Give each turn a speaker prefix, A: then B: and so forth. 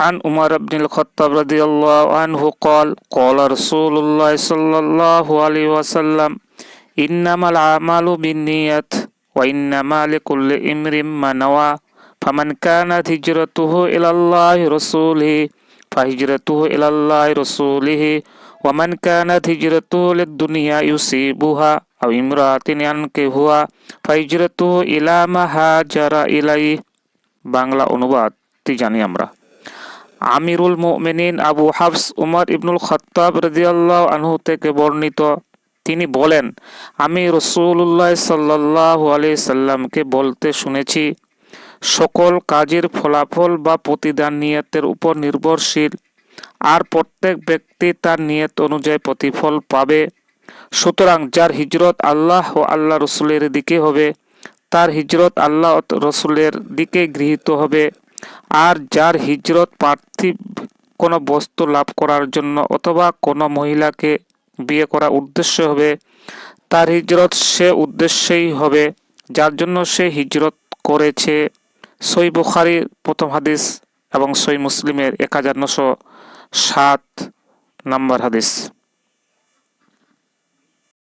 A: عن عمر بن الخطاب رضي الله عنه قال قال رسول الله صلى الله عليه وسلم إنما الأعمال بالنيات وإنما لكل امرئ ما نوى فمن كانت هجرته إلى الله رسوله فهجرته إلى الله رسوله ومن كانت هجرته للدنيا يصيبها أو امرأة ينكهها فهجرته إلى ما هاجر إليه বাংলা অনুবাদটি জানি আমরা আমিরুল মুমিনিন আবু হাফস উমর ইবনুল খত্তাব রাদিয়াল্লাহু আনহু থেকে বর্ণিত। তিনি বলেন, আমি রসুল্লাহ সাল্লাহ আলি সাল্লামকে বলতে শুনেছি, সকল কাজের ফলাফল বা প্রতিদান নিয়তের উপর নির্ভরশীল। আর প্রত্যেক ব্যক্তি তার নিয়ত অনুযায়ী প্রতিফল পাবে। সুতরাং যার হিজরত আল্লাহ ও আল্লাহ রসুলের দিকে হবে, তার হিজরত আল্লাহ রসুলের দিকে গৃহীত হবে। আর যার হিজরত পার্থিব কোনো বস্তু লাভ করার জন্য অথবা কোনো মহিলাকে বিয়ে করার উদ্দেশ্য হবে, তার হিজরত সে উদ্দেশ্যেই হবে, যার জন্য সে হিজরত করেছে। সই বুখারির প্রথম হাদিস এবং সই মুসলিমের এক হাজার নশো সাত নম্বর হাদিস।